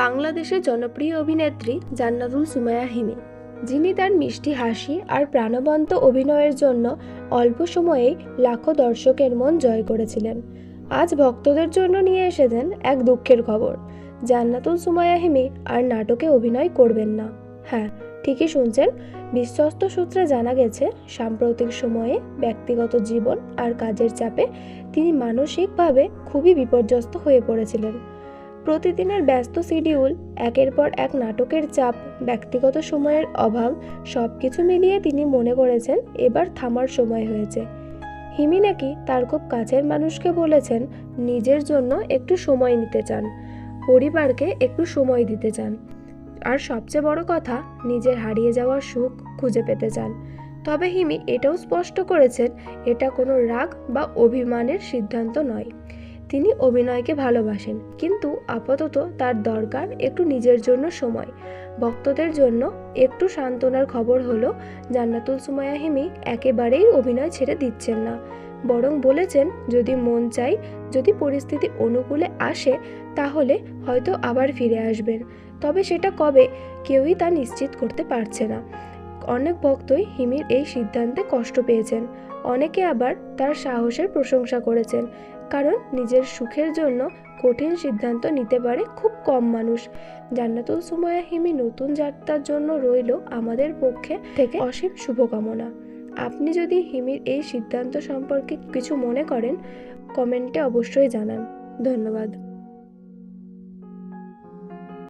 বাংলাদেশের জনপ্রিয় অভিনেত্রী জান্নাতুল সুমাইয়া হিমি। যিনি তার মিষ্টি হাসি আর প্রাণবন্ত অভিনয়ের জন্য অল্প সময়েই লাখো দর্শকের মন জয় করেছিলেন। আজ ভক্তদের জন্য নিয়ে এসেছেন এক দুঃখের খবর, জান্নাতুল সুমাইয়া হিমি আর নাটকে অভিনয় করবেন না। হ্যাঁ ঠিকই শুনছেন, বিশ্বস্ত সূত্রে জানা গেছে, সাম্প্রতিক সময়ে ব্যক্তিগত জীবন আর কাজের চাপে তিনি মানসিকভাবে খুবই বিপর্যস্ত হয়ে পড়েছিলেন। প্রতিদিনের ব্যস্ত শিডিউল, একের পর এক নাটকের চাপ, ব্যক্তিগত সময়ের অভাব সব কিছু মিলিয়ে তিনি মনে করেছেন এবার থামার সময় হয়েছে। হিমি নাকি তার খুব কাছের মানুষকে বলেছেন নিজের জন্য একটু সময় নিতে চান, পরিবারকে একটু সময় দিতে চান। আর সবচেয়ে বড় কথা, নিজের হারিয়ে যাওয়া সুখ খুঁজে পেতে চান। তবে হিমি এটাও স্পষ্ট করেছেন, এটা কোনো রাগ বা অভিমানের সিদ্ধান্ত নয়। তিনি অভিনয়কে ভালোবাসেন। কিন্তু আপাতত তার দরকার একটু নিজের জন্য সময়। ভক্তদের জন্য একটু সান্ত্বনার খবর হলো, জান্নাতুল সুমাইয়া হিমি একেবারেই অভিনয় ছেড়ে দিচ্ছেন না। বরং বলেছেন, যদি মন চাই যদি পরিস্থিতি অনুকূলে আসে, তাহলে হয়তো আবার ফিরে আসবেন। তবে সেটা কবে, কেউই তা নিশ্চিত করতে পারছে না। অনেক ভক্তই হিমির এই সিদ্ধান্তে কষ্ট পেয়েছেন। অনেকে আবার তার সাহসের প্রশংসা করেছেন, কারণ নিজের সুখের জন্য কঠিন সিদ্ধান্ত নিতে পারে খুব কম মানুষ। জান্নাতুল সুমাইয়া হিমি নতুন যাত্রার জন্য রইল আমাদের পক্ষে থেকে অসীম শুভকামনা। আপনি যদি হিমির এই সিদ্ধান্ত সম্পর্কে কিছু মনে করেন, কমেন্টে অবশ্যই জানান। ধন্যবাদ।